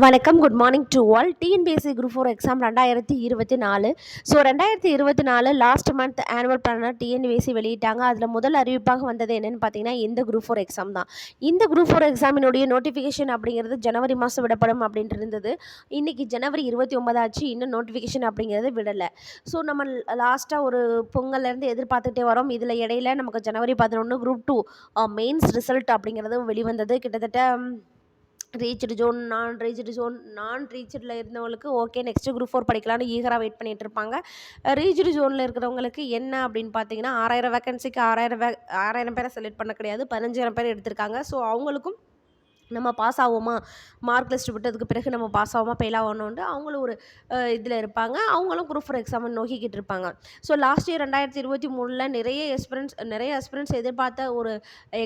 வணக்கம் good morning to all TNPSC group four exam ரெண்டாயிரத்தி இருபத்தி நாலு. ஸோ ரெண்டாயிரத்தி இருபத்தி நாலு last month annual planner TNPSC வெளியிட்டாங்க. அதில் முதல் அறிவிப்பாக வந்தது என்னென்னு பார்த்தீங்கன்னா இந்த குரூப் ஃபோர் எக்ஸாம் தான். இந்த குரூப் ஃபோர் எக்ஸாமினுடைய நோட்டிஃபிகேஷன் அப்படிங்கிறது ஜனவரி மாதம் விடப்படும் அப்படின்ட்டு இருந்தது. இன்றைக்கி ஜனவரி இருபத்தி ஒன்பதாச்சு இன்னும் நோட்டிஃபிகேஷன் அப்படிங்கிறது விடலை. ஸோ நம்ம லாஸ்ட்டாக ஒரு பொங்கல்லேருந்து எதிர்பார்த்துட்டே வரோம். இதில் இடையில நமக்கு ஜனவரி பதினொன்று குரூப் டூ மெயின்ஸ் ரிசல்ட் அப்படிங்கிறது வெளிவந்தது. கிட்டத்தட்ட ரீச்சடு ஜோன் நான் ரீச்சடு ஜோன் நான் ரீச்சடில் இருந்தவங்களுக்கு ஓகே நெக்ஸ்ட்டு குரூப் ஃபோர் படிக்கலான்னு ஈகராக வெயிட் பண்ணிகிட்டு இருப்பாங்க. ரீச்சடு ஜோனில் இருக்கிறவங்களுக்கு என்ன அப்படின்னு பார்த்தீங்கன்னா ஆறாயிரம் வேக்கன்சிக்கு ஆறாயிரம் வே ஆறாயிரம் பேரை செலக்ட் பண்ண கிடையாது பதினஞ்சாயிரம் பேர் எடுத்திருக்காங்க. ஸோ அவங்களுக்கும் நம்ம பாஸ் ஆகுமா மார்க் லிஸ்ட் விட்டதுக்கு பிறகு நம்ம பாஸ் ஆகுமா ஃபெயில் ஆகணுன்ட்டு அவங்களும் ஒரு இதில் இருப்பாங்க. அவங்களும் குரூப் ஃபோர் எக்ஸாம் நோக்கிக்கிட்டு இருப்பாங்க. ஸோ லாஸ்ட் இயர் ரெண்டாயிரத்தி இருபத்தி மூணில் நிறைய எக்ஸ்பீரியன்ஸ் நிறைய எக்ஸ்பீரியன்ஸ் எதிர்பார்த்த ஒரு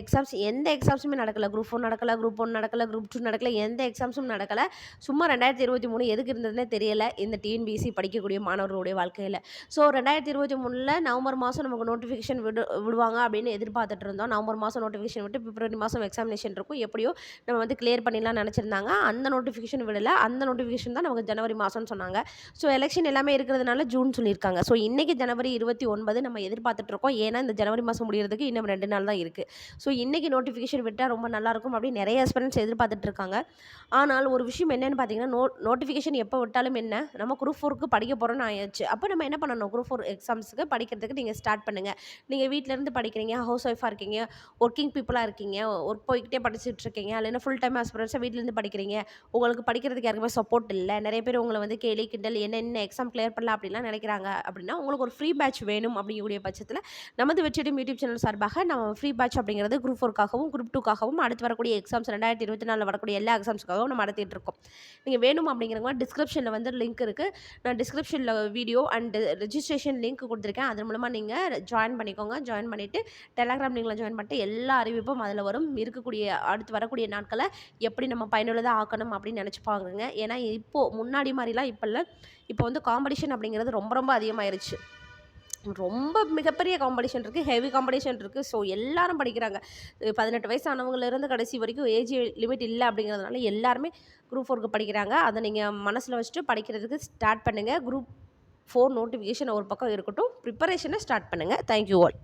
எக்ஸாம்ஸ் எந்த எக்ஸாம்ஸுமே நடக்கலை. குரூப் ஒன் நடக்கலை குரூப் ஒன் நடக்கலை குரூப் டூ நடக்கலை எந்த எக்ஸாம்ஸும் நடக்கலை. சும்மா ரெண்டாயிரத்தி இருபத்தி மூணு எதுக்கு இருந்ததுன்னே தெரியலை. இந்த டிஎன்பிசி படிக்கக்கூடிய மாணவர்களுடைய வாழ்க்கையில். ஸோ ரெண்டாயிரத்தி இருபத்தி மூணில் நவம்பர் மாதம் நமக்கு நோட்டிஃபிகேஷன் விடு விடுவாங்க அப்படின்னு எதிர்பார்த்துட்டு இருந்தோம். நவம்பர் மாதம் நோட்டிஃபிகேஷன் விட்டு பிப்ரவரி மாதம் எக்ஸாமினேஷன் இருக்கும். எப்படியோ நம்ம நம்ம வந்து கிளியர் பண்ணிடலாம் நினச்சிருந்தாங்க. அந்த நோட்டிஃபிகேஷன் விடலை. அந்த நோட்டிஃபிகேஷன் தான் நமக்கு ஜனவரி மாதம்னு சொன்னாங்க. ஸோ எலெக்ஷன் எல்லாமே இருக்கிறதுனால ஜூன் சொல்லியிருக்காங்க. ஸோ இன்றைக்கி ஜனவரி இருபத்தி ஒன்பது நம்ம எதிர்பார்த்துட்ருக்கோம் ஏன்னா இந்த ஜனவரி மாதம் முடிகிறதுக்கு இன்னும் ரெண்டு நாள் தான் இருக்குது ஸோ இன்றைக்கி நோட்டிஃபிகேஷன் விட்டால் ரொம்ப நல்லாயிருக்கும் அப்படின்னு நிறைய எக்ஸ்பீரியன்ஸ் எதிர்பார்த்துட்டு இருக்காங்க. ஆனால் ஒரு விஷயம் என்னென்னு பார்த்தீங்கன்னா நோ நோட்டிஃபிகேஷன் எப்போ விட்டாலும் என்ன நம்ம குரூப் ஃபோருக்கு படிக்க போகிறோன்னு ஆயிடுச்சு. அப்போ நம்ம என்ன பண்ணணும்? குரூப் ஃபோர் எக்ஸாம்ஸுக்கு படிக்கிறதுக்கு நீங்கள் ஸ்டார்ட் பண்ணுங்கள் நீங்கள் வீட்டிலேருந்து படிக்கிறீங்க ஹவுஸ் ஒய்ஃபாக இருக்கீங்க ஒர்க்கிங் பீப்புளாக இருக்கீங்க ஒர்க் போய்கிட்டே படிச்சுட்டு இருக்கீங்க இல்லைன்னா ஃபுல் டைம் ஆஸ்பிரன்ஸாக வீட்டிலேருந்து படிக்கிறீங்க. உங்களுக்கு படிக்கிறதுக்கு யாருக்குமே சப்போர்ட் இல்லை. நிறைய பேர் உங்களை வந்து கேலி கிண்டல் என்ன என்ன எக்ஸாம் கிளியர் பண்ணலாம் அப்படிலாம் நினைக்கிறாங்க அப்படின்னா உங்களுக்கு ஒரு ஃப்ரீ பேட்ச் வேணும் அப்படிங்கக்கூடிய பட்சத்தில் நமது வெற்றிடம் யூடியூப் சேனல் சார்பாக நம்ம ஃப்ரீ பேட்ச் அப்படிங்கிறது குரூப் ஃபோர்க்காகவும் குரூப் டூக்காகவும் அடுத்து வரக்கூடிய எக்ஸாம்ஸ் ரெண்டாயிரத்தி இருபத்தி நாலில் வரக்கூடிய எல்லா எக்ஸாம்ஸ்க்காகவும் நம்ம நடத்திட்டு இருக்கோம். நீங்கள் வேணும் அப்படிங்கிறவங்க டிஸ்கிரிப்ஷனில் வந்து லிங்க் இருக்குது நான் டிஸ்கிரிப்ஷனில் வீடியோ அண்ட் ரெஜிஸ்ட்ரேஷன் லிங்க் கொடுத்துருக்கேன். அதன் மூலமாக நீங்கள் ஜாயின் பண்ணிக்கோங்க. ஜாயின் பண்ணிவிட்டு டெலாகிராம் லிங்கில் ஜாயின் பண்ணிட்டு எல்லா அறிவிப்பும் அதில் வரும். இருக்கக்கூடிய அடுத்து வரக்கூடிய நாட்கள் எப்படி நம்ம பயனுள்ளதாக ஆக்கணும் அப்படின்னு நினச்சிப்பாங்க ஏன்னா இப்போது முன்னாடி மாதிரிலாம் இப்போல்லாம் இப்போ வந்து காம்படிஷன் அப்படிங்கிறது ரொம்ப ரொம்ப அதிகமாயிருச்சு. ரொம்ப மிகப்பெரிய காம்படிஷன் இருக்குது ஹெவி காம்படிஷன் இருக்குது ஸோ எல்லாரும் படிக்கிறாங்க. பதினெட்டு வயசு ஆனவங்கலேருந்து கடைசி வரைக்கும் ஏஜ் லிமிட் இல்லை அப்படிங்கிறதுனால எல்லாருமே குரூப் ஃபோருக்கு படிக்கிறாங்க. அதை நீங்கள் மனசில் வச்சுட்டு படிக்கிறதுக்கு ஸ்டார்ட் பண்ணுங்கள் குரூப் ஃபோர் நோட்டிஃபிகேஷன் ஒரு பக்கம் இருக்கட்டும். ப்ரிப்பரேஷனை ஸ்டார்ட் பண்ணுங்கள் தேங்க்யூ ஆல்